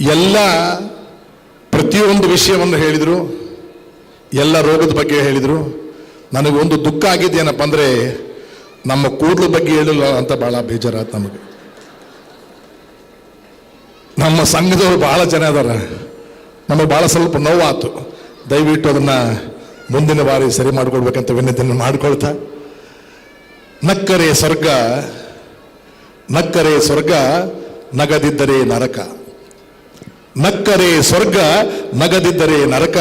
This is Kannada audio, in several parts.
ಎಲ್ಲ ಪ್ರತಿಯೊಂದು ವಿಷಯವನ್ನು ಹೇಳಿದರು, ಎಲ್ಲ ರೋಗದ ಬಗ್ಗೆ ಹೇಳಿದರು. ನನಗೊಂದು ದುಃಖ ಆಗಿದ್ದೇನಪ್ಪ ಅಂದರೆ, ನಮ್ಮ ಕೂದಲು ಬಗ್ಗೆ ಹೇಳಿಲ್ಲ ಅಂತ ಭಾಳ ಬೇಜಾರಾಯ್ತು ನಮಗೆ. ನಮ್ಮ ಸಂಘದವರು ಭಾಳ ಜನ ಅದಾರ ನಮಗೆ ಭಾಳ ಸ್ವಲ್ಪ ನೋವಾತು ದಯವಿಟ್ಟು ಅದನ್ನು ಮುಂದಿನ ಬಾರಿ ಸರಿ ಮಾಡಿಕೊಡ್ಬೇಕಂತ ವಿನಂತಿಯನ್ನು ಮಾಡಿಕೊಳ್ತಾ. ನಕ್ಕರೆ ಸ್ವರ್ಗ ನಕ್ಕರೆ ಸ್ವರ್ಗ, ನಗದಿದ್ದರೆ ನರಕ. ನಕ್ಕರೆ ಸ್ವರ್ಗ, ನಗದಿದ್ದರೆ ನರಕ,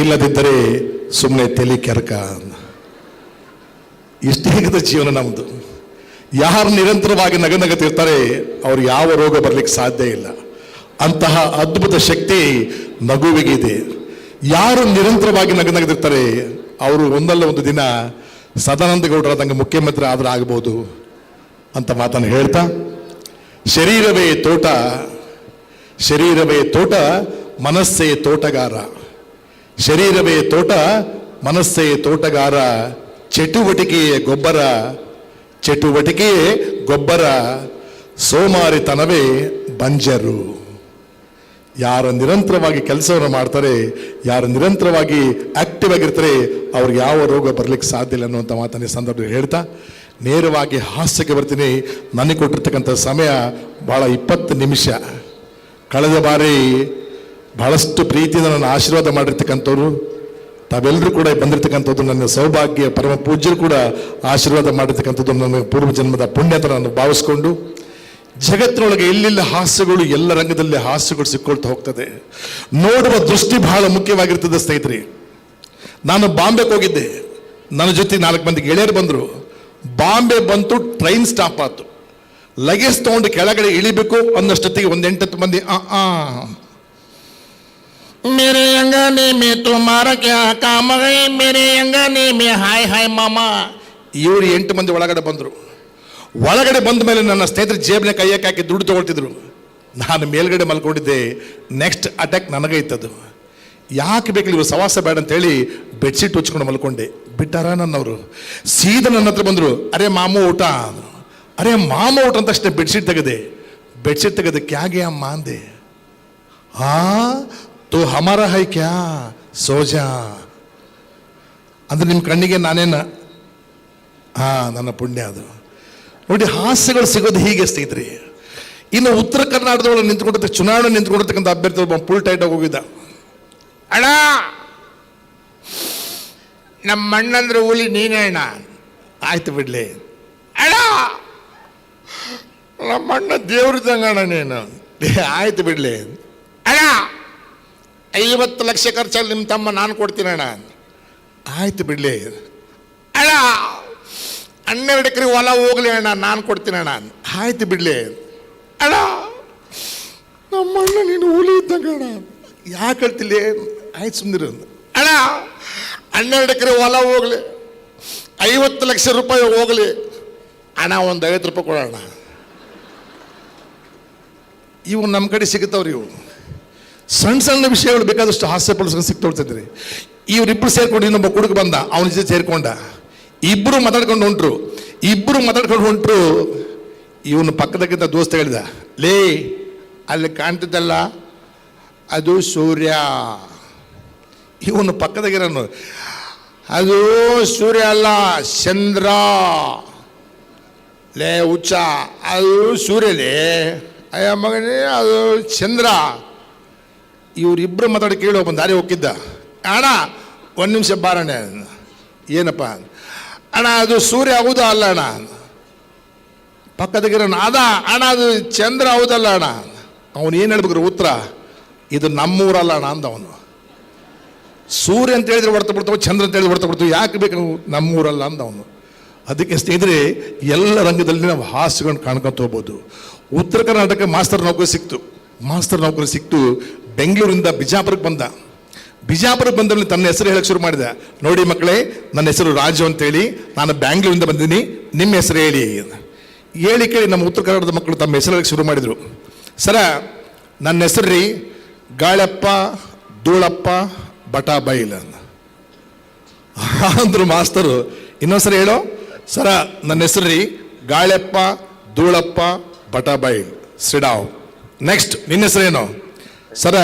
ಇಲ್ಲದಿದ್ದರೆ ಸುಮ್ಮನೆ ತೆಲಿ ಕೆರಕ ಇಷ್ಟೇಗದ ಜೀವನ ನಮ್ಮದು ಯಾರು ನಿರಂತರವಾಗಿ ನಗ ನಗತಿರ್ತಾರೆ, ಅವ್ರು ಯಾವ ರೋಗ ಬರಲಿಕ್ಕೆ ಸಾಧ್ಯ ಇಲ್ಲ. ಅಂತಹ ಅದ್ಭುತ ಶಕ್ತಿ ನಗುವಿಗಿದೆ. ಯಾರು ನಿರಂತರವಾಗಿ ನಗ ನಗದಿರ್ತಾರೆ, ಅವರು ಒಂದಲ್ಲ ಒಂದು ದಿನ ಸದಾನಂದ ಗೌಡರಾದಂಗೆ ಮುಖ್ಯಮಂತ್ರಿ ಆದ್ರೆ ಆಗ್ಬೋದು ಅಂತ ಮಾತನ್ನು ಹೇಳ್ತಾ, ಶರೀರವೇ ತೋಟ ಶರೀರವೇ ತೋಟ, ಮನಸ್ಸೇ ತೋಟಗಾರ. ಶರೀರವೇ ತೋಟ, ಮನಸ್ಸೇ ತೋಟಗಾರ. ಚಟುವಟಿಕೆಯೇ ಗೊಬ್ಬರ ಚಟುವಟಿಕೆಯೇ ಗೊಬ್ಬರ. ಸೋಮಾರಿತನವೇ ಬಂಜರು. ಯಾರು ನಿರಂತರವಾಗಿ ಕೆಲಸವನ್ನು ಮಾಡ್ತಾರೆ, ಯಾರು ನಿರಂತರವಾಗಿ ಆಕ್ಟಿವ್ ಆಗಿರ್ತಾರೆ, ಅವ್ರಿಗೆ ಯಾವ ರೋಗ ಬರಲಿಕ್ಕೆ ಸಾಧ್ಯ ಇಲ್ಲ ಅನ್ನುವಂಥ ಮಾತನ್ನ ಸಂದರ್ಭದಲ್ಲಿ ಹೇಳ್ತಾ, ನೇರವಾಗಿ ಹಾಸ್ಯಕ್ಕೆ ಬರ್ತೀನಿ. ನನಗೆ ಕೊಟ್ಟಿರ್ತಕ್ಕಂಥ ಸಮಯ ಭಾಳ ಇಪ್ಪತ್ತು ನಿಮಿಷ. ಕಳೆದ ಬಾರಿ ಬಹಳಷ್ಟು ಪ್ರೀತಿಯಿಂದ ನನ್ನ ಆಶೀರ್ವಾದ ಮಾಡಿರ್ತಕ್ಕಂಥವ್ರು, ತಾವೆಲ್ಲರೂ ಕೂಡ ಬಂದಿರತಕ್ಕಂಥದ್ದು ನನ್ನ ಸೌಭಾಗ್ಯ, ಪರಮ ಪೂಜ್ಯರು ಕೂಡ ಆಶೀರ್ವಾದ ಮಾಡಿರ್ತಕ್ಕಂಥದ್ದು ನನ್ನ ಪೂರ್ವ ಜನ್ಮದ ಪುಣ್ಯ ಅಂತ ನಾನು ಭಾವಿಸ್ಕೊಂಡು, ಜಗತ್ತಿನೊಳಗೆ ಎಲ್ಲೆಲ್ಲ ಹಾಸ್ಯಗಳು, ಎಲ್ಲ ರಂಗದಲ್ಲಿ ಹಾಸ್ಯಗಳು ಸಿಕ್ಕೊಳ್ತಾ ಹೋಗ್ತದೆ. ನೋಡುವ ದೃಷ್ಟಿ ಬಹಳ ಮುಖ್ಯವಾಗಿರ್ತದೆ ಸ್ನೇಹಿತರೆ. ನಾನು ಬಾಂಬೆಗೆ ಹೋಗಿದ್ದೆ. ನನ್ನ ಜೊತೆ ನಾಲ್ಕು ಮಂದಿ ಗೆಳೆಯರು ಬಂದರು. ಬಾಂಬೆ ಬಂತು, ಟ್ರೈನ್ ಸ್ಟಾಪ್ ಆಯ್ತು ಲಗೇಜ್ ತೊಗೊಂಡು ಕೆಳಗಡೆ ಇಳಿಬೇಕು ಅನ್ನೋಷ್ಟೊತ್ತಿಗೆ ಒಂದು ಎಂಟತ್ತು ಮಂದಿ ಆ ಆ. ಮೇರೆ ಅಂಗನೇ ಮೇ ತುಮಾರ ಕ್ಯಾ ಮೇರೆ ಅಂಗನೇ ಮೇ ಹಾಯ್ ಹಾಯ್ ಮಾಮ. ಇವರು ಎಂಟು ಮಂದಿ ಒಳಗಡೆ ಬಂದರು. ಒಳಗಡೆ ಬಂದ ಮೇಲೆ ನನ್ನ ಸ್ನೇಹಿತರು ಜೇಬಿನ ಕೈಯಕ್ಕೆ ಹಾಕಿ ದುಡ್ಡು ತೊಗೊಳ್ತಿದ್ರು. ನಾನು ಮೇಲ್ಗಡೆ ಮಲ್ಕೊಂಡಿದ್ದೆ. ನೆಕ್ಸ್ಟ್ ಅಟ್ಯಾಕ್ ನನಗೆ ಇತ್ತದು ಯಾಕೆ ಬೇಕು ಇವರು ಸವಾಸ ಬೇಡ ಅಂತೇಳಿ ಬೆಡ್ಶೀಟ್ ಉಚ್ಕೊಂಡು ಮಲ್ಕೊಂಡೆ. ಬಿಟ್ಟಾರ ನನ್ನವರು. ಸೀದಾ ನನ್ನ ಹತ್ರ ಬಂದರು ಅರೆ ಮಾಮು ಊಟ. ಅರೆ ಮಾಮ ಊಟ ಅಂತ ಅಷ್ಟೇ ಬೆಡ್ಶೀಟ್ ತೆಗೆದೆ ಬೆಡ್ಶೀಟ್ ತೆಗೆದಕ್ಕೆ ಕ್ಯಾಗೆ ಅಮ್ಮ ಅಂದೆ ಆ ತೋ ಹಮರ ಹೈ ಕ್ಯಾ? ಸೋಜಾ ಅಂದ್ರೆ ನಿಮ್ಮ ಕಣ್ಣಿಗೆ ನಾನೇನ? ಹಾ ನನ್ನ ಪುಣ್ಯ ಅದು. ನೋಡಿ ಹಾಸ್ಯಗಳು ಸಿಗೋದು ಹೀಗೆ ಸ್ನೇಹಿತರೆ. ಇನ್ನು ಉತ್ತರ ಕರ್ನಾಟಕದೊಳಗೆ ನಿಂತ್ಕೊಂಡಿರ್ತ ಚುನಾವಣೆ ನಿಂತ್ಕೊಂಡಿರ್ತಕ್ಕಂಥ ಅಭ್ಯರ್ಥಿ ಒಬ್ಬ ಫುಲ್ ಟೈಟ್ ಹೋಗಿದ್ದ. ಅಣ್ಣ ನಮ್ಮ ಅಣ್ಣಂದ್ರೆ ಹುಲಿ ನೀನೇ ಅಣ್ಣ. ಆಯ್ತು ಬಿಡ್ಲಿ. ಅಣ್ಣ ನಮ್ಮ ದೇವ್ರ ತಂಗಣ ಅಣ್ಣ ನೀನು. ಆಯ್ತು ಬಿಡ್ಲಿ. ಅಣ್ಣ ಐವತ್ತು ಲಕ್ಷ ಖರ್ಚಲ್ಲಿ ನಿಮ್ಮ ತಮ್ಮ ನಾನು ಕೊಡ್ತೀನಿ ಅಣ್ಣ. ಆಯ್ತು ಬಿಡ್ಲಿ. ಅಣ್ಣ ಹನ್ನೆರಡು ಎಕರೆ ಹೊಲ ಹೋಗ್ಲಿ ಅಣ್ಣ ನಾನು ಕೊಡ್ತೀನಿ ಅಣ್ಣ. ಆಯ್ತು ಬಿಡ್ಲಿ. ಅಣ್ಣ ನಮ್ಮಣ್ಣ ನೀನು ಹುಲಿ ಇದ್ದಂಗೆ ಅಣ್ಣ. ಯಾಕೆ ಹೇಳ್ತಿಲ್ಲ? ಆಯ್ತು ಸುಂದರ ಅಣ್ಣ ಹನ್ನೆರಡು ಎಕರೆ ಹೊಲ ಹೋಗ್ಲಿ ಐವತ್ತು ಲಕ್ಷ ರೂಪಾಯಿ ಹೋಗ್ಲಿ. ಅಣ್ಣ ಒಂದು ಐವತ್ತು ರೂಪಾಯಿ ಕೊಡೋಣ. ಇವು ನಮ್ಮ ಕಡೆ ಸಿಗುತ್ತವ್ರಿ ಇವು ಸಣ್ಣ ಸಣ್ಣ ವಿಷಯಗಳು ಬೇಕಾದಷ್ಟು ಹಾಸ್ಯ ಪಡಿಸ್ಕೊಂಡು ಸಿಕ್ತೊಳ್ತಿದ್ರಿ ಇವರಿಬ್ರು ಸೇರ್ಕೊಂಡು ಇನ್ನೊಬ್ಬ ಕುಡುಗ ಬಂದ, ಅವನ ಜೊತೆ ಸೇರ್ಕೊಂಡ. ಇಬ್ಬರು ಮಾತಾಡ್ಕೊಂಡು ಹೊಂಟ್ರು. ಇಬ್ಬರು ಮಾತಾಡ್ಕೊಂಡು ಹೊಂಟ್ರು. ಇವನು ಪಕ್ಕದಕ್ಕಿಂತ ದೋಸ್ತ ಹೇಳಿದ, ಲೇ, ಅಲ್ಲಿ ಕಾಣ್ತಿದ್ದಲ್ಲ, ಅದು ಸೂರ್ಯ. ಇವನು ಪಕ್ಕದಾಗಿರೋನು ಅದು ಸೂರ್ಯ ಅಲ್ಲ, ಚಂದ್ರ. ಲೇ, ಹುಚ್ಚ, ಅದು ಸೂರ್ಯಲೇ ಅಯ್ಯ ಮಗನೇ, ಅದು ಚಂದ್ರ. ಇವರಿಬ್ಬರು ಮಾತಾಡಿ ಕೇಳಿ ಒಬ್ಬ ದಾರಿ ಹೋಗಿದ್ದ ಅಣ್ಣ, ಒಂದು ನಿಮಿಷ ಬಾರಣೆ ಏನಪ್ಪ? ಅಣ್ಣ, ಅದು ಸೂರ್ಯ ಹೌದಾ ಅಲ್ಲ ಅಣ್ಣ? ಪಕ್ಕದಗಿರೋಣ ಅದ, ಅಣ್ಣ, ಅದು ಚಂದ್ರ ಹೌದಲ್ಲ ಅಣ್ಣ? ಅವನು ಏನು ಹೇಳ್ಬೇಕ್ರಿ ಉತ್ತರ? ಇದು ನಮ್ಮೂರಲ್ಲ ಅಣ್ಣ ಅಂದ ಅವನು. ಸೂರ್ಯ ಅಂತ ಹೇಳಿದ್ರೆ ಹೊಡ್ತಾ ಬಿಡ್ತಾವೆ, ಚಂದ್ರ ಅಂತ ಹೇಳಿದ್ರೆ ಹೊರತು ಬಿಡ್ತಾವೆ, ಯಾಕೆ ಬೇಕು ನಮ್ಮೂರಲ್ಲ ಅಂದ ಅವನು. ಅದಕ್ಕೆ ಸ್ನೇಹಿತರೆ, ಎಲ್ಲ ರಂಗದಲ್ಲಿ ನಾವು ಹಾಸ್ಯಗಳನ್ನು ಕಾಣ್ಕೊತ ಹೋಗ್ಬೋದು. ಉತ್ತರ ಕರ್ನಾಟಕ ಮಾಸ್ತರ್ ನೌಕರಿ ಸಿಕ್ತು. ಮಾಸ್ತರ್ ನೌಕರಿ ಸಿಕ್ತು, ಬೆಂಗಳೂರಿಂದ ಬಿಜಾಪುರಕ್ಕೆ ಬಂದ. ಬಿಜಾಪುರಕ್ಕೆ ಬಂದಲ್ಲಿ ತನ್ನ ಹೆಸರು ಹೇಳಕ್ಕೆ ಶುರು ಮಾಡಿದೆ. ನೋಡಿ ಮಕ್ಕಳೇ, ನನ್ನ ಹೆಸರು ರಾಜು ಅಂತೇಳಿ, ನಾನು ಬ್ಯಾಂಗ್ಳೂರಿಂದ ಬಂದಿದ್ದೀನಿ, ನಿಮ್ಮ ಹೆಸರು ಹೇಳಿ. ಹೇಳಿ ಕೇಳಿ ನಮ್ಮ ಉತ್ತರ ಕರ್ನಾಟಕದ ಮಕ್ಕಳು ತಮ್ಮ ಹೆಸರು ಹೇಳಕ್ಕೆ ಶುರು ಮಾಡಿದರು. ಸರ, ನನ್ನ ಹೆಸರು ರೀ ಗಾಳಪ್ಪ, ಧೂಳಪ್ಪ, ಬಟಾಬೈಲ್ ಅಂದರು ಮಾಸ್ತರು, ಇನ್ನೊಂದ್ಸರಿ ಹೇಳೋ. ಸರ, ನನ್ನ ಹೆಸರು ರೀ ಗಾಳಪ್ಪ, ಧೂಳಪ್ಪ ಬಟಾಬೈಲ್ ಸಿಡಾವ್. ನೆಕ್ಸ್ಟ್ ನಿನ್ನ ಹೆಸರೇನು? ಸರ,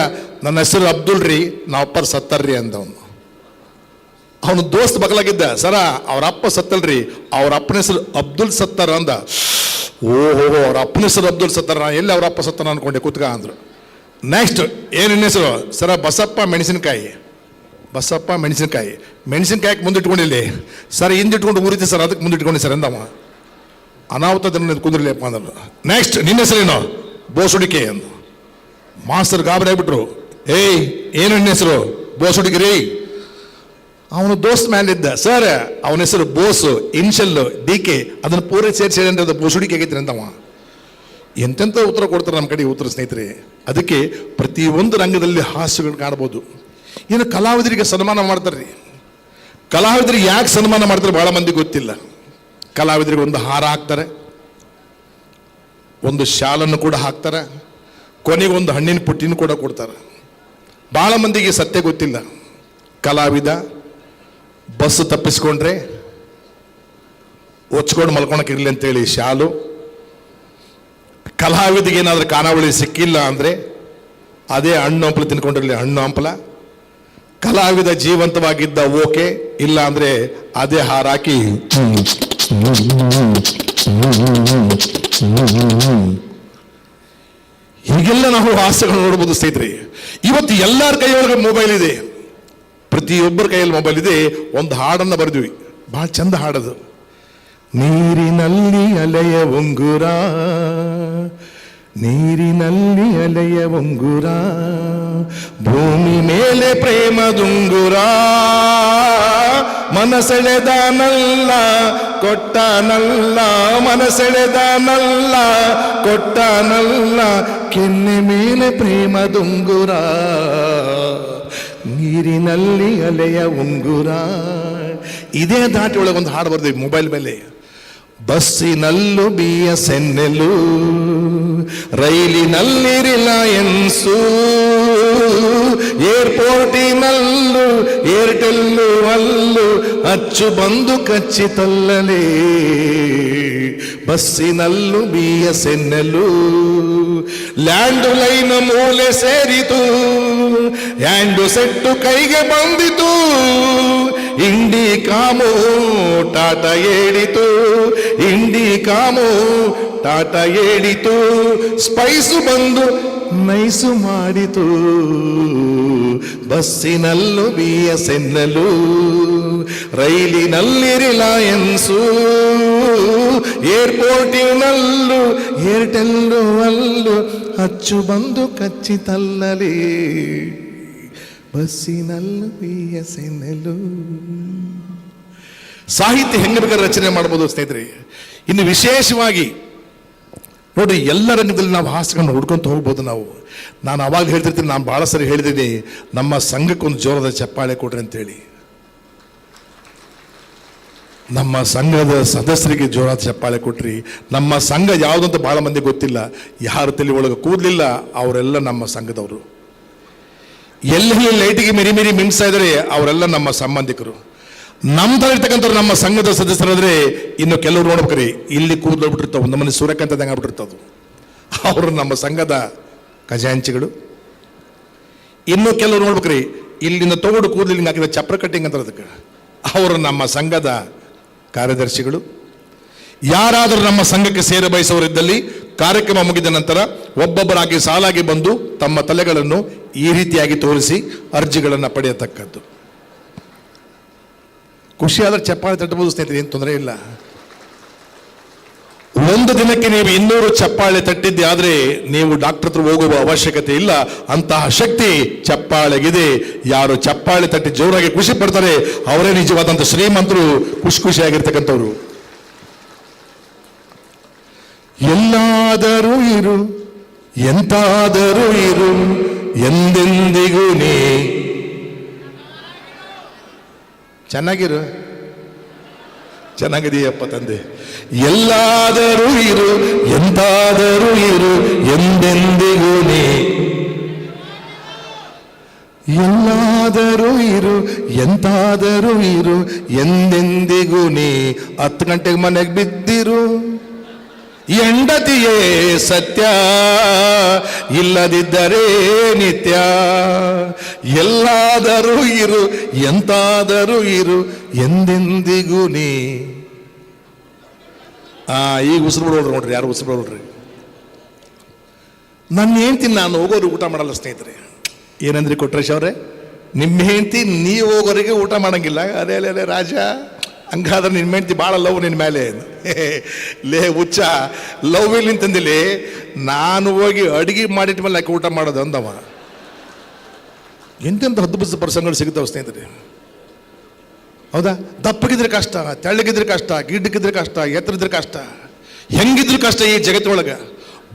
ನನ್ನ ಹೆಸರು ಅಬ್ದುಲ್ ರೀ ನಾವಪ್ಪರ್ ಸತ್ತರ್ರಿ ಅಂದವನು. ಅವನು ದೋಸ್ತ್ ಬಗಲಾಗಿದ್ದ ಸರ, ಅವ್ರ ಅಪ್ಪ ಸತ್ತಲ್ರಿ ಅವ್ರ ಅಪ್ಪನ ಹೆಸರು ಅಬ್ದುಲ್ ಸತ್ತರ್ ಅಂದ. ಓಹೋ, ಅವ್ರ ಅಪ್ಪನ ಹೆಸರು ಅಬ್ದುಲ್ ಸತ್ತಾರ, ನಾ ಎಲ್ಲಿ ಅವ್ರ ಅಪ್ಪ ಸತ್ತಾರ ಅನ್ಕೊಂಡೆ, ಕೂತ್ಕ ಅಂದ್ರು. ನೆಕ್ಸ್ಟ್ ಏನು ನಿನ್ನ ಹೆಸರು? ಸರ, ಬಸಪ್ಪ ಮೆಣಸಿನಕಾಯಿ. ಬಸಪ್ಪ ಮೆಣಸಿನಕಾಯಿ. ಮೆಣಸಿನಕಾಯಿ ಮುಂದಿಟ್ಕೊಂಡಿಲ್ಲಿ. ಸರ್, ಹಿಂದಿಟ್ಕೊಂಡು ಉರಿತಿ ಸರ್ ಅದಕ್ಕೆ ಮುಂದಿಟ್ಕೊಂಡಿ ಸರ್, ಅಂದವ. ಅನಾಹುತ ಕುಂದ್ರಲಿಯಪ್ಪ ಅಂದ್ರು. ನೆಕ್ಸ್ಟ್ ನಿನ್ನ ಹೆಸರೇನು? ಬೋಸುಡಿಕೆ ಅಂದು. ಮಾಸ್ತರ್ ಗಾಬರಿ ಆಗ್ಬಿಟ್ರು. ಏಯ್, ಏನು ನಿನ್ನ ಹೆಸರು? ಬೋಸುಡಿಕೆ ರೀ. ಅವನು ದೋಸ್ತ್ ಇದ್ದ. ಸರ್ ಅವನ ಹೆಸರು ಬೋಸು ಇನ್ಶಲ್ ಡಿ ಕೆ. ಅದನ್ನು ಪೂರೈ ಸೇರಿಸಿ ಅದು ಬೋಸುಡಿಕೆ ಆಗೈತ್ರಿ ಅಂತವ. ಎಂತೆಂಥ ಉತ್ತರ ಕೊಡ್ತಾರೆ ನಮ್ಮ ಕಡೆ ಉತ್ತರ ಸ್ನೇಹಿತರೆ? ಅದಕ್ಕೆ ಪ್ರತಿಯೊಂದು ರಂಗದಲ್ಲಿ ಹಾಸ್ಯಗಳು ಕಾಣ್ಬೋದು. ಇನ್ನು ಕಲಾವಿದರಿಗೆ ಸನ್ಮಾನ ಮಾಡ್ತಾರೆ ಕಲಾವಿದರಿಗೆ ಯಾಕೆ ಸನ್ಮಾನ ಮಾಡ್ತಾರೆ? ಭಾಳ ಮಂದಿ ಗೊತ್ತಿಲ್ಲ. ಕಲಾವಿದರಿಗೆ ಒಂದು ಹಾರ ಹಾಕ್ತಾರೆ, ಒಂದು ಶಾಲನ್ನು ಕೂಡ ಹಾಕ್ತಾರೆ, ಕೊನೆಗೆ ಒಂದು ಹಣ್ಣಿನ ಪುಟ್ಟಿನ ಕೂಡ ಕೊಡ್ತಾರೆ. ಭಾಳ ಮಂದಿಗೆ ಸತ್ಯ ಗೊತ್ತಿಲ್ಲ. ಕಲಾವಿದ ಬಸ್ ತಪ್ಪಿಸ್ಕೊಂಡ್ರೆ ಒಚ್ಕೊಂಡು ಮಲ್ಕೊಳಕ್ಕಿರಲಿ ಅಂತೇಳಿ ಶಾಲು. ಕಲಾವಿದಿಗೆ ಏನಾದರೂ ಖಾನಾವಳಿ ಸಿಕ್ಕಿಲ್ಲ ಅಂದರೆ ಅದೇ ಹಣ್ಣು ಹಂಪಲು ತಿನ್ಕೊಂಡಿರಲಿ, ಹಣ್ಣು ಹಂಪಲ. ಕಲಾವಿದ ಜೀವಂತವಾಗಿದ್ದ ಓಕೆ, ಇಲ್ಲ ಅಂದರೆ ಅದೇ ಹಾರಾಕಿ ಹೀಗೆಲ್ಲ ನಾವು ಆಸೆಗಳನ್ನು ನೋಡಬಹುದು ಸ್ನೇಹಿತರೆ. ಇವತ್ತು ಎಲ್ಲರ ಕೈಯೊಳಗೆ ಮೊಬೈಲ್ ಇದೆ. ಪ್ರತಿಯೊಬ್ಬರ ಕೈಯಲ್ಲಿ ಮೊಬೈಲ್ ಇದೆ. ಒಂದು ಹಾಡನ್ನು ಬರೆದ್ವಿ. ಭಾಳ ಚಂದ ಹಾಡದು. ನೀರಿನಲ್ಲಿ ಅಲೆಯ ಉಂಗುರ. ನೀರಿನಲ್ಲಿ ಅಲೆಯ ಉಂಗುರ, ಭೂಮಿ ಮೇಲೆ ಪ್ರೇಮದುಂಗುರ. ಮನಸೆಳೆದನಲ್ಲ ಕೊಟ್ಟನಲ್ಲ ಮನಸೆಳೆದನಲ್ಲ ಕೊಟ್ಟನಲ್ಲ ಕೆನ್ನೆ ಮೇಲೆ ಪ್ರೇಮದುಂಗುರ. ನೀರಿನಲ್ಲಿ ಅಲೆಯ ಉಂಗುರ. ಇದೇ ದಾಟಿ ಒಳಗೊಂದು ಹಾಡು ಬರ್ತೀವಿ ಮೊಬೈಲ್ ಮೇಲೆ. ಬಸ್ಸಿನಲ್ಲೂ ಬಿಯ ಸೆನ್ನೆಲು ರೈಲಿನಲ್ಲಿ ರಿಲಯನ್ಸು ಏರ್ಪೋರ್ಟಿನಲ್ಲೂ ಏರ್ಟೆಲ್ಲು ಅಲ್ಲೂ ಅಚ್ಚು ಬಂದು ಕಚ್ಚಿತಲ್ಲಲೇ ಬಸ್ಸಿನಲ್ಲೂ ಬಿಯ ಸೆನ್ನೆಲು, ಲ್ಯಾಂಡ್ ಲೈನ್ ಮೂಲೆ ಸೇರಿತು. ಹ್ಯಾಂಡು ಸೆಟ್ಟು ಕೈಗೆ ಬಂದಿತು. ಇಂಡಿ ಕಾಮು ಟಾಟ ಏಡಿತು ಇಂಡಿ ಕಾಮು ಟಾಟ ಏಡಿತು ಸ್ಪೈಸು ಬಂದು ನೈಸು ಮಾಡಿತು ಬಸ್ಸಿನಲ್ಲೂ ಬಿ ಎಸ್ ಎನ್ನಲು ರೈಲಿನಲ್ಲಿ ರಿಲಯನ್ಸು ಏರ್ಪೋರ್ಟಿನಲ್ಲೂ ಏರ್ಟೆಲ್ಲು ಅಲ್ಲೂ ಅಚ್ಚು ಬಂದು ಕಚ್ಚಿತಲ್ಲಲೇ ಬಸ್ಸಿನಲ್ಲೂ ಸಾಹಿತ್ಯ ಹೆಂಗೆ ರಚನೆ ಮಾಡ್ಬೋದು ಸ್ನೇಹಿತರೆ. ಇನ್ನು ವಿಶೇಷವಾಗಿ ನೋಡ್ರಿ ಎಲ್ಲ ರಂಗದಲ್ಲಿ ನಾವು ಹಾಸ್ಯಗಳನ್ನು ಹುಡ್ಕೊಂತ ಹೋಗ್ಬೋದು ನಾವು. ನಾನು ಅವಾಗ ಹೇಳ್ತಿರ್ತೀನಿ, ನಾನು ಭಾಳ ಸರಿ ಹೇಳಿದ್ದೀನಿ, ನಮ್ಮ ಸಂಘಕ್ಕೊಂದು ಜೋರದ ಚಪ್ಪಾಳೆ ಕೊಡ್ರಿ ಅಂತೇಳಿ. ನಮ್ಮ ಸಂಘದ ಸದಸ್ಯರಿಗೆ ಜೋರಾದ ಚಪ್ಪಾಳೆ ಕೊಟ್ರಿ. ನಮ್ಮ ಸಂಘ ಯಾವುದಂತ ಭಾಳ ಮಂದಿ ಗೊತ್ತಿಲ್ಲ. ಯಾರು ತಲೆ ಒಳಗೆ ಕೂದಲಿಲ್ಲ, ಅವರೆಲ್ಲ ನಮ್ಮ ಸಂಘದವರು. ಎಲ್ಲಿ ಲೈಟಿಗೆ ಮಿರಿ ಮಿರಿ ಮಿಂಚ್ತಾ ಇದ್ದಾರೆ ಅವರೆಲ್ಲ ನಮ್ಮ ಸಂಬಂಧಿಕರು. ನಮ್ದಲ್ಲಿರ್ತಕ್ಕಂಥವ್ರು ನಮ್ಮ ಸಂಘದ ಸದಸ್ಯರಾದರೆ ಇನ್ನು ಕೆಲವರು ನೋಡ್ಬೇಕ್ರಿ, ಇಲ್ಲಿ ಕೂದಲು ಒಂದು ಮನೆ ಸೂರ್ಯಕಾಂತ ಆಗ್ಬಿಟ್ಟಿರ್ತವು ಅವರು ನಮ್ಮ ಸಂಘದ ಖಜಾಂಚಿಗಳು. ಇನ್ನು ಕೆಲವರು ನೋಡ್ಬೇಕ್ರಿ, ಇಲ್ಲಿಂದ ತಗೊಂಡು ಕೂದಲು ಹಿಂಗೆ ಹಾಕಿದ ಚಪ್ರ ಕಟ್ಟಿಂಗ್ ಅಂತಾರೆ ಅದಕ್ಕೆ. ಅವರು ನಮ್ಮ ಸಂಘದ ಕಾರ್ಯದರ್ಶಿಗಳು. ಯಾರಾದರೂ ನಮ್ಮ ಸಂಘಕ್ಕೆ ಸೇರ ಬಯಸುವವರಿದ್ದಲ್ಲಿ ಕಾರ್ಯಕ್ರಮ ಮುಗಿದ ನಂತರ ಒಬ್ಬೊಬ್ಬರಾಗಿ ಸಾಲಾಗಿ ಬಂದು ತಮ್ಮ ತಲೆಗಳನ್ನು ಈ ರೀತಿಯಾಗಿ ತೋರಿಸಿ ಅರ್ಜಿಗಳನ್ನು ಪಡೆಯತಕ್ಕದ್ದು. ಖುಷಿಯಾದ್ರೆ ಚಪ್ಪಾಳೆ ತಟ್ಟಬಹುದು ಸ್ನೇಹಿತರೆ, ಏನು ತೊಂದರೆ ಇಲ್ಲ. ಒಂದು ದಿನಕ್ಕೆ ನೀವು ಇನ್ನೂರು ಚಪ್ಪಾಳೆ ತಟ್ಟಿದ್ದೆ ಆದ್ರೆ ನೀವು ಡಾಕ್ಟರ್ ಹತ್ರ ಹೋಗುವ ಅವಶ್ಯಕತೆ ಇಲ್ಲ. ಅಂತಹ ಶಕ್ತಿ ಚಪ್ಪಾಳೆಗಿದೆ. ಯಾರು ಚಪ್ಪಾಳೆ ತಟ್ಟಿ ಜೋರಾಗಿ ಖುಷಿ ಪಡ್ತಾರೆ, ಅವರೇ ನಿಜವಾದಂಥ ಶ್ರೀಮಂತರು ಖುಷಿ ಖುಷಿಯಾಗಿರ್ತಕ್ಕಂಥವ್ರು. ಎಲ್ಲಾದರೂ ಇರು, ಎಂತಾದರೂ ಇರು ಎಂದೆಂದಿಗೂ ನೀ ಚೆನ್ನಾಗಿರು. ಚೆನ್ನಾಗಿದೆಯಪ್ಪ ತಂದೆ. ಎಲ್ಲಾದರೂ ಇರು ಎಂತಾದರೂ ಇರು ಎಂದೆಂದಿಗೂ ನೀ. ಎಲ್ಲಾದರೂ ಇರು ಎಂತಾದರೂ ಇರು ಎಂದೆಂದಿಗೂ ನೀ. ಹತ್ತು ಗಂಟೆಗೆ ಮನೆಗೆ ಬಿದ್ದಿರು. ಹೆಂಡತಿಯೇ ಸತ್ಯ, ಇಲ್ಲದಿದ್ದರೆ ನಿತ್ಯ. ಎಲ್ಲಾದರೂ ಇರು, ಎಂತಾದರೂ ಇರು, ಎಂದೆಂದಿಗೂ ನೀ. ಆ, ಈಗ ಉಸಿರು ಬಿಡೋಳ್ರಿ ನೋಡ್ರಿ, ಯಾರು ಉಸಿರು ಬಿಡೋಳ್ರಿ ನನ್ನ ಹೆಂಡ್ತಿ ನಾನು ಹೋಗೋರು ಊಟ ಮಾಡಲ್ಲ ಸ್ನೇಹಿತರೆ. ಏನಂದ್ರಿ ಕೊಟ್ರೇಶ್ ಅವರೇ? ನಿಮ್ಮ ಹೆಂಡತಿ ನೀವು ಹೋಗೋರಿಗೆ ಊಟ ಮಾಡಂಗಿಲ್ಲ. ಅದೇ ಅಲ್ಲೇ ರಾಜ. ಹಂಗಾದ್ರೆ ನಿನ್ನ ಹೆಂಡ್ತಿ ಭಾಳ ಲವ್ ನಿನ್ನ ಮೇಲೆ. ಲೇ ಹುಚ್ಚ ಲವ್ ಇಲ್ಲಿ ತಂದಿಲ್ಲಿ ನಾನು ಹೋಗಿ ಅಡಿಗೆ ಮಾಡಿಟ್ಟ ಮೇಲೆ ಯಾಕೆ ಊಟ ಮಾಡೋದು ಅಂದವ. ಎಂತೆಂಥ ಅದ್ಭುತ ಪ್ರಸಂಗಗಳು ಸಿಗ್ತಾವೆ ಸ್ನೇಹಿತರೆ. ಹೌದಾ? ದಪ್ಪಗಿದ್ರೆ ಕಷ್ಟ, ತೆಳ್ಳಗಿದ್ರೆ ಕಷ್ಟ, ಗಿಡ್ಡಕ್ಕಿದ್ರೆ ಕಷ್ಟ ಎತ್ತರಿದ್ರೆ ಕಷ್ಟ. ಹೆಂಗಿದ್ರು ಕಷ್ಟ ಈ ಜಗತ್ತೊಳಗೆ.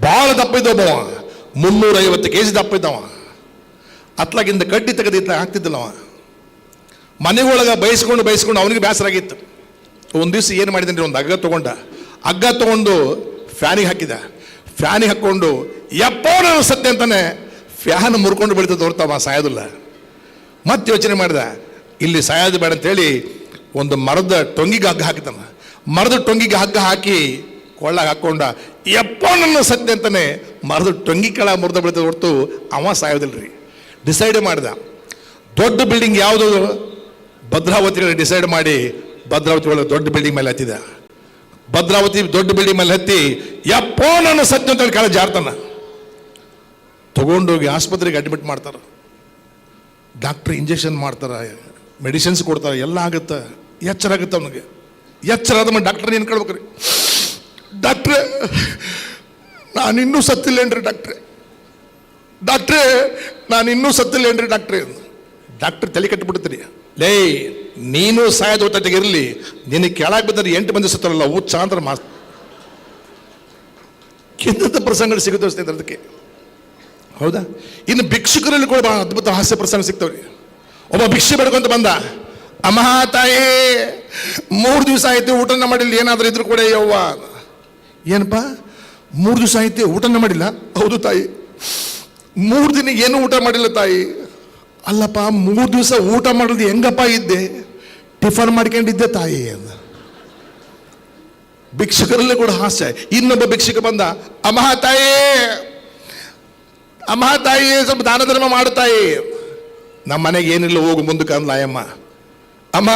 ಭಾಳ ದಪ್ಪ ಇದ್ದವ ಮುನ್ನೂರೈವತ್ತು ಕೆ ಜಿ ದಪ್ಪ ಇದ್ದವ. ಅತ್ಲಾಗಿಂದ ಕಡ್ಡಿ ತೆಗೆದಿತ್ತ ಹಾಕ್ತಿದ್ದಿಲ್ಲ ಅವ ಮನೆಯೊಳಗೆ ಬಯಸ್ಕೊಂಡು ಬಯಸ್ಕೊಂಡು ಅವನಿಗೆ ಬೇಸರ ಆಗಿತ್ತು ಒಂದು ದಿವಸ ಏನು ಮಾಡಿದ್ದಾನೆ ಒಂದು ಹಗ್ಗ ತೊಗೊಂಡ. ಹಗ್ಗ ತೊಗೊಂಡು ಫ್ಯಾನಿಗೆ ಹಾಕಿದ. ಫ್ಯಾನಿಗೆ ಹಾಕ್ಕೊಂಡು ಎಪ್ಪೋ ನಾನು ಸತ್ಯ ಅಂತಾನೆ. ಫ್ಯಾನ್ ಮುರ್ಕೊಂಡು ಬೀಳ್ತದೆ ಹೊರ್ತಾವ ಸಾಯೋದಿಲ್ಲ. ಮತ್ತೆ ಯೋಚನೆ ಮಾಡಿದ, ಇಲ್ಲಿ ಸಾಯೋದು ಬೇಡ ಅಂತೇಳಿ ಒಂದು ಮರದ ಟೊಂಗಿಗೆ ಹಗ್ಗ ಹಾಕಿತಾನ ಮರದ ಟೊಂಗಿಗೆ ಹಗ್ಗ ಹಾಕಿ ಕೊಳ್ಳಾಗ ಹಾಕ್ಕೊಂಡ ಎಪ್ಪೋ ನನ್ನ ಸತ್ಯ ಅಂತಾನೆ. ಮರದ ಟೊಂಗಿ ಕೆಳ ಮುರಿದ ಬೀಳ್ತದೆ ಹೊರತು ಅವ ಸಾಯೋದಿಲ್ಲ ರೀ. ಡಿಸೈಡ್ ಮಾಡಿದ. ದೊಡ್ಡ ಬಿಲ್ಡಿಂಗ್ ಯಾವುದು ಭದ್ರಾವತಿ ಡಿಸೈಡ್ ಮಾಡಿ ಭದ್ರಾವತಿ ಒಳಗೆ ದೊಡ್ಡ ಬಿಲ್ಡಿಂಗ್ ಮೇಲೆ ಹತ್ತಿದ. ಭದ್ರಾವತಿ ದೊಡ್ಡ ಬಿಲ್ಡಿಂಗ್ ಮೇಲೆ ಹತ್ತಿ ಯಪ್ಪೋ ನನ್ನ ಸತ್ಯ ಅಂತ ಕೆಳ ಜಾರ್ತಾನ. ತಗೊಂಡೋಗಿ ಆಸ್ಪತ್ರೆಗೆ ಅಡ್ಮಿಟ್ ಮಾಡ್ತಾರೆ. ಡಾಕ್ಟ್ರ್ ಇಂಜೆಕ್ಷನ್ ಮಾಡ್ತಾರೆ ಮೆಡಿಸಿನ್ಸ್ ಕೊಡ್ತಾರೆ, ಎಲ್ಲ ಆಗುತ್ತೆ. ಎಚ್ಚರ ಆಗುತ್ತೆ ಅವನಿಗೆ. ಎಚ್ಚರ ಆದ ಡಾಕ್ಟರ್ ಏನು ಕೇಳ್ಬೇಕ್ರಿ? ಡಾಕ್ಟ್ರೇ ನಾನು ಇನ್ನೂ ಸತ್ತಿಲ್ಲೇನ್ರಿ ಡಾಕ್ಟ್ರ್ ಡಾಕ್ಟ್ರೇ ನಾನು ಇನ್ನೂ ಸತ್ತಿಲ್ಲೇನ್ರಿ ಡಾಕ್ಟ್ರೇ ಡಾಕ್ಟ್ರ್ ತಲೆ ಕಟ್ಟಿಬಿಡ್ತೀರಿ ಲೇ ನೀನು ಸಾಯದ ಇರಲಿ. ನಿನ್ನ ಕೆಳಗೆ ಬಿದ್ದರೆ ಎಂಟು ಮಂದಿ ಸತ್ತಾರಲ್ಲ ಹುಚ್ಚ ಅಂದ್ರೆ ಮಾಸ್ ಎಂಥ ಪ್ರಸಂಗಗಳು ಸಿಗುತ್ತೆ ಸ್ನೇಹಿತರೆ ಅದಕ್ಕೆ. ಹೌದಾ? ಇನ್ನು ಭಿಕ್ಷುಕರಲ್ಲಿ ಕೂಡ ಅದ್ಭುತ ಹಾಸ್ಯ ಪ್ರಸಂಗ ಸಿಗ್ತವ್ರಿ ಒಬ್ಬ ಭಿಕ್ಷೆ ಬೇಡ್ಕೊಂತ ಬಂದ. ಅಮಹಾ ತಾಯಿ, ಮೂರು ದಿವಸ ಆಯ್ತು ಊಟನ ಮಾಡಿಲ್ಲ, ಏನಾದರೂ ಇದ್ರು ಕೂಡ ಯವ್ವ. ಏನಪ್ಪ? ಮೂರು ದಿವಸ ಆಯ್ತು ಊಟನ ಮಾಡಿಲ್ಲ? ಹೌದು ತಾಯಿ. ಮೂರು ದಿನ ಏನೂ ಊಟ ಮಾಡಿಲ್ಲ ತಾಯಿ? ಅಲ್ಲಪ್ಪ, ಮೂರು ದಿವಸ ಊಟ ಮಾಡೋದು ಹೆಂಗಪ್ಪ ಇದ್ದೆ? ಟಿಫನ್ ಮಾಡ್ಕೊಂಡಿದ್ದೆ ತಾಯಿ ಅಂತ ಭಿಕ್ಷುಕರಲ್ಲೇ ಕೂಡ ಹಾಸ್ಯ. ಇನ್ನೊಬ್ಬ ಭಿಕ್ಷುಕ ಬಂದ, ಅಮಹ ತಾಯಿ ಅಮಹ ತಾಯಿ, ಸ್ವಲ್ಪ ದಾನ ಧರ್ಮ ಮಾಡುತ್ತಾಯಿ ತಾಯಿ. ನಮ್ಮ ಮನೆಗೆ ಏನಿಲ್ಲ, ಹೋಗು ಮುಂದಕ್ಕೆ ಅಂದ್ಲ ಅಯ್ಯಮ್ಮ ಅಮ್ಮ,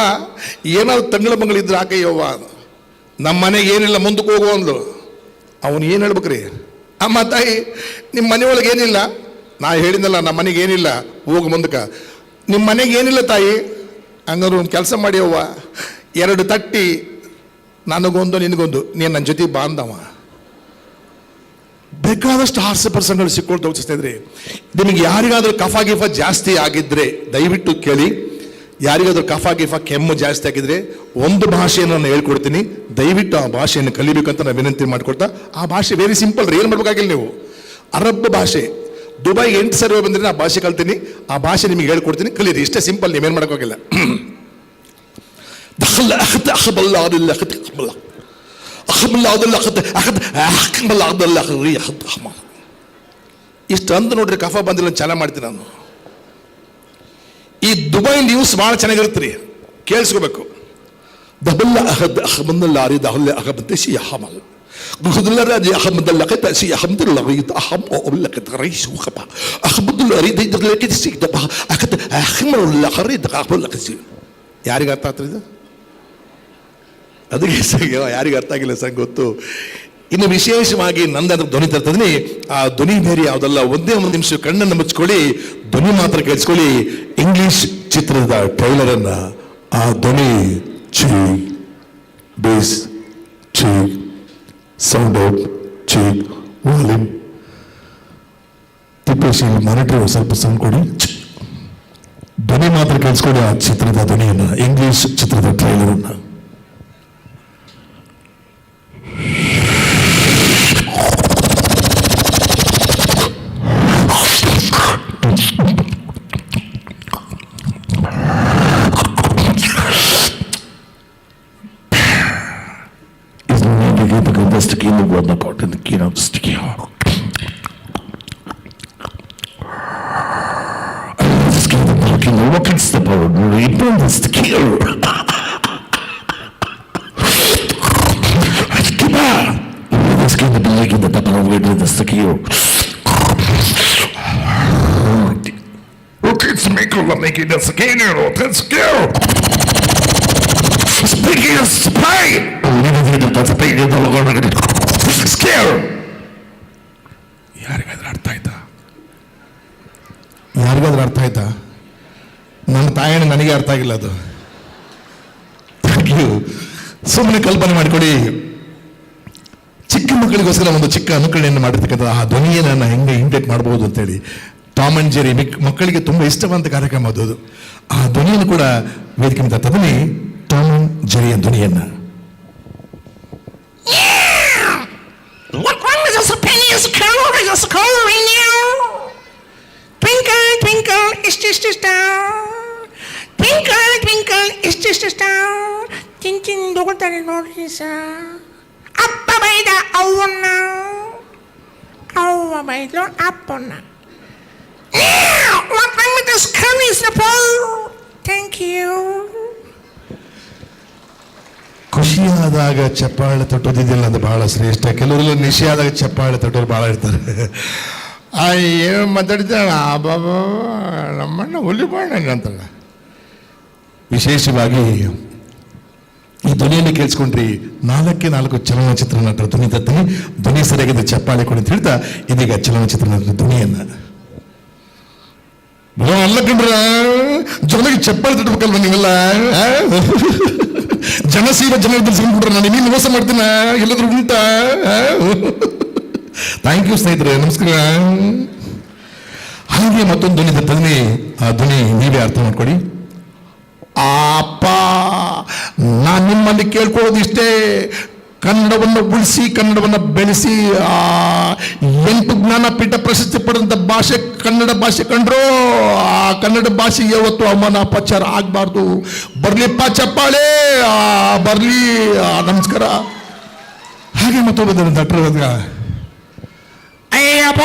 ಏನಾದ್ರು ತಂಗಳ ಮಂಗಳಿದ್ರೆ ಹಾಕಯ್ಯವ್ವ ನಮ್ಮ ಮನೆಗೆ ಏನಿಲ್ಲ, ಮುಂದಕ್ಕೆ ಹೋಗು ಅಂದ್ಲು. ಅವನು ಏನು ಹೇಳ್ಬೇಕ್ರಿ? ಅಮ್ಮ ತಾಯಿ ನಿಮ್ಮ ಮನೆಯೊಳಗೆ ಏನಿಲ್ಲ ನಾ ಹೇಳಿದ್ನಲ್ಲ, ನಮ್ಮ ಮನೆಗೆ ಏನಿಲ್ಲ, ಹೋಗು ಮುಂದಕ್ಕೆ ನಿಮ್ಮ ಮನೆಗೆ ಏನಿಲ್ಲ ತಾಯಿ? ಹಂಗಾದ್ರೆ ಒಂದು ಕೆಲಸ ಮಾಡಿ ಅವ್ವ. ಎರಡು ತಟ್ಟಿ, ನನಗೊಂದು, ನಿನಗೊಂದು. ನೀನು ನನ್ನ ಜೊತೆ ಬಾಂಧವ ಬೇಕಾದಷ್ಟು ಹಾಸ್ಯ ಪ್ರಸಂಗಗಳು ಸಿಕ್ಕೊಳ್ತಾ ಸ್ನೇಹಿತರೆ. ನಿಮಗೆ ಯಾರಿಗಾದರೂ ಕಫ ಗಿಫ ಜಾಸ್ತಿ ಆಗಿದ್ರೆ, ದಯವಿಟ್ಟು ಕೇಳಿ. ಯಾರಿಗಾದರೂ ಕಫ ಗಿಫ ಕೆಮ್ಮು ಜಾಸ್ತಿ ಆಗಿದ್ರೆ, ಒಂದು ಭಾಷೆಯನ್ನು ನಾನು ಹೇಳ್ಕೊಡ್ತೀನಿ. ದಯವಿಟ್ಟು ಆ ಭಾಷೆಯನ್ನು ಕಲಿಬೇಕಂತ ನಾನು ವಿನಂತಿ ಮಾಡಿಕೊಡ್ತಾ ಆ ಭಾಷೆ ವೆರಿ ಸಿಂಪಲ್ ರೀ, ಏನು ಮಾಡ್ಬೇಕಾಗಿಲ್ಲ ನೀವು? ಅರಬ್ ಭಾಷೆ. ದುಬೈ ಎಂಟು ಸರ್ವೆ ಬಂದರೆ ನಾನು ಭಾಷೆ ಕಲ್ತೀನಿ. ಆ ಭಾಷೆ ನಿಮಗೆ ಹೇಳ್ಕೊಡ್ತೀನಿ. ಕಲೀರಿ. ಇಷ್ಟೇ ಸಿಂಪಲ್, ನೀವೇನು ಮಾಡೋಕ್ಕಾಗಿಲ್ಲ ಇಷ್ಟು ಅಂತ ನೋಡ್ರಿ, ಕಫ ಬಂದಿಲ್ಲ ಚಾಲ ಮಾಡ್ತೀನಿ ನಾನು. ಈ ದುಬೈ ನ್ಯೂಸ್ ಭಾಳ ಚೆನ್ನಾಗಿರುತ್ತೆ ರೀ. ಕೇಳಿಸ್ಕೋಬೇಕು. ದಬಲ್ಲ ಅಹದ್ ಅಹಮಲ್ಲ ಅರಿ ದಹಲ್ಲ ಅಹಬದ್ದೇಶಿ ಅಹಮಲ್ Alhamdulillah radi alhamdulillah, kita si alhamdulillah rid aham o ulla kit rais hu khaba alhamdulillah rid ಅರ್ಥ ಅದಕ್ಕೆ ಯಾರಿಗೆ ಅರ್ಥ ಆಗಿಲ್ಲ ಸರ್ ಗೊತ್ತು ಇನ್ನು ವಿಶೇಷವಾಗಿ ನಂದ ಧ್ವನಿ ತರ್ತಿದ್ದೀನಿ ಆ ಧ್ವನಿ ಬೇರೆ ಯಾವುದಲ್ಲ ಒಂದೇ ಒಂದು ನಿಮಿಷ ಕಣ್ಣನ್ನು ಮುಚ್ಕೊಳ್ಳಿ ಧ್ವನಿ ಮಾತ್ರ ಕೇಳಿಸ್ಕೊಳ್ಳಿ ಇಂಗ್ಲಿಷ್ ಚಿತ್ರದ ಟ್ರೈಲರ್ ಅನ್ನ ಆ ಧ್ವನಿ ಚೀ ಬೇಸ್ ಚೀ ಸೌಂಡ್ ಔಟ್ ಚಿ ವಾಲ್ಯೂಮ್ ತಿಪ್ಪೇಶಿ ಮಾನಿಟರ್ ಸ್ವಲ್ಪ ಸೌಂಡ್ ಕೊಡಿ ಧ್ವನಿ ಮಾತ್ರ ಕೇಳಿಸ್ಕೊಳ್ಳಿ ಆ ಚಿತ್ರದ ಧ್ವನಿಯನ್ನ ಇಂಗ್ಲಿಷ್ ಚಿತ್ರದ trailer this again, you. Speaking of spy. ಯಾರಿಗಾದ್ರೂ ಅರ್ಥ ಆಯ್ತಾ ಯಾರಿಗಾದ್ರೂ ಅರ್ಥ ಆಯ್ತಾ ನನ್ನ ತಾಯಣ್ಣ ನನಗೆ ಅರ್ಥ ಆಗಿಲ್ಲ ಅದು ಥ್ಯಾಂಕ್ ಯು ಸುಮ್ಮನೆ ಕಲ್ಪನೆ ಮಾಡಿಕೊಡಿ ಚಿಕ್ಕ ಮಕ್ಕಳಿಗೋಸ್ಕರ ಒಂದು ಚಿಕ್ಕ ಅನುಕರಣೆಯನ್ನು ಮಾಡಿರ್ತಕ್ಕಂಥ ಆ ಧ್ವನಿಯನ್ನು ನಾನು ಹೆಂಗೆ ಇಂಟೇಟ್ ಮಾಡ್ಬೋದು ಅಂತೇಳಿ ಟಾಮ್ ಅಂಡ್ ಜೆರಿ ಮಿಕ್ ಮಕ್ಕಳಿಗೆ ತುಂಬ ಇಷ್ಟವಾದಂಥ ಕಾರ್ಯಕ್ರಮ ಅದು. ಆ ಧ್ವನಿಯನ್ನು ಕೂಡ ವೇದಿಕೆ ಮೇಲೆ ತದನಿ ಟಾಮ್ ಅಂಡ್ ಜೆರಿಯ ಧ್ವನಿಯನ್ನು. Twinkle, twinkle, star. ಚಿನ್ ಚಿನ್ ತಗೊಳ್ತಾರೆ ನೋಡ್ರಿ ಸರ್ ಅಪ್ಪ ಬೈದ ಅವ್ವನ್ನ ಅವ್ವ ಬೈದ್ಲು ಅಪ್ಪನ್ನ What one with this color is a Thank you. ಖುಷಿಯಾದಾಗ ಚಪ್ಪಾಳೆ ತಟ್ಟೋದಿದೆಯಲ್ಲ ಅದು ಬಹಳ ಶ್ರೇಷ್ಠ ಕೆಲವರೆಲ್ಲ ನಿಶಿಯಾದಾಗ ಚಪ್ಪಾಳೆ ತಟ್ಟೋರು ಬಹಳ ಇರ್ತಾರೆ ಆ ಏನು ಮಾತಾಡ್ತಾಳ ಬಾಬಾ ನಮ್ಮಣ್ಣ ಹುಲಿ ಬಾಣ ಅಂತಾಳ ವಿಶೇಷವಾಗಿ ಈ ಧ್ವನಿಯನ್ನು ಕೇಳಿಸ್ಕೊಂಡ್ರಿ ನಾಲ್ಕೇ ನಾಲ್ಕು ಚಲನಚಿತ್ರ ನಟರ ಧ್ವನಿ ತತ್ತೀನಿ ಧ್ವನಿ ಸರಿಯಾಗಿದೆ ಚಪ್ಪಾಳೆ ಕೊಡಿ ಅಂತ ಹೇಳ್ತಾ ಇದೀಗ ಚಲನಚಿತ್ರ ನಟರ ಧ್ವನಿಯನ್ನ ಬರೋ ಅಲ್ಲ ಕಂಡ್ರ ಜೊತೆಗೆ ಚಪ್ಪಾಳೆ ತಟ್ಟಬೇಕಲ್ವ ನೀವೆಲ್ಲ ಆ? ಜನಸೇವೆ ಜನ ಬಿಡ್ಸ್ಕೊಂಡ್ಬಿಟ್ರೆ ನಾನು ಇನ್ನೇನು ಮೋಸ ಮಾಡ್ತೀನ ಎಲ್ಲಾದ್ರೂ ಉಂಟಾ ಥ್ಯಾಂಕ್ ಯು ಸ್ನೇಹಿತರೆ ನಮಸ್ಕಾರ ಹಾಗೆ ಮತ್ತೊಂದು ಧ್ವನಿ ತತ್ತೀನಿ ಆ ಧ್ವನಿ ನೀವೇ ಅರ್ಥ ಮಾಡ್ಕೊಡಿ ಅಪ್ಪ ನಾನು ನಿಮ್ಮಲ್ಲಿ ಕೇಳ್ಕೊಳ್ಳೋದಿಷ್ಟೇ ಕನ್ನಡವನ್ನು ಉಳಿಸಿ ಕನ್ನಡವನ್ನು ಬೆಳೆಸಿ ಆ ಎಂಟು ಜ್ಞಾನಪೀಠ ಪ್ರಶಸ್ತಿ ಪಡೆದಂಥ ಭಾಷೆ ಕನ್ನಡ ಭಾಷೆ ಕಂಡ್ರು ಆ ಕನ್ನಡ ಭಾಷೆ ಯಾವತ್ತು ಅವಮಾನ ಅಪಚಾರ ಆಗಬಾರ್ದು. ಬರಲಿಪ್ಪ ಚಪ್ಪಾಳೆ ಆ, ಬರ್ಲಿ ಆ, ನಮಸ್ಕಾರ. ಹಾಗೆ ಮತ್ತೊಬ್ಬ ಡಾಕ್ಟರ್ ಅಯ್ಯಪ್ಪ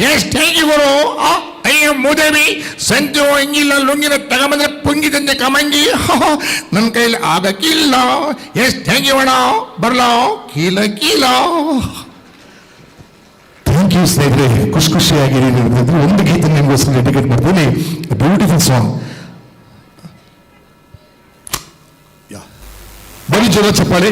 ಎಷ್ಟು ಹೇಗಿವರು ಅಯ್ಯ ಮುದವಿ ಸಂಜೆ ಹಿಂಗಿಲ್ಲ ಲುಂಗಿನ ತಗೊಂಬಂದ್ರೆ ಪುಂಗಿ ತಂದೆ ಕಮಂಗಿ ನನ್ನ ಕೈಲಿ ಆಗಕ್ಕಿಲ್ಲ ಎಷ್ಟು ಹೇಗಿವಣ ಬರ್ಲೋ ಕೀಲ ಕೀಲ. ಥ್ಯಾಂಕ್ ಯು ಸ್ನೇಹಿತರೆ ಖುಷಿ ಖುಷಿಯಾಗಿ ಒಂದು ಗೀತೆ ನಿಮಗೋಸ್ಕರ ಡೆಡಿಕೇಟ್ ಮಾಡ್ತೀನಿ. ಬ್ಯೂಟಿಫುಲ್ ಸಾಂಗ್ ಬರೀ ಜೋರ ಚಪ್ಪಾಳೆ.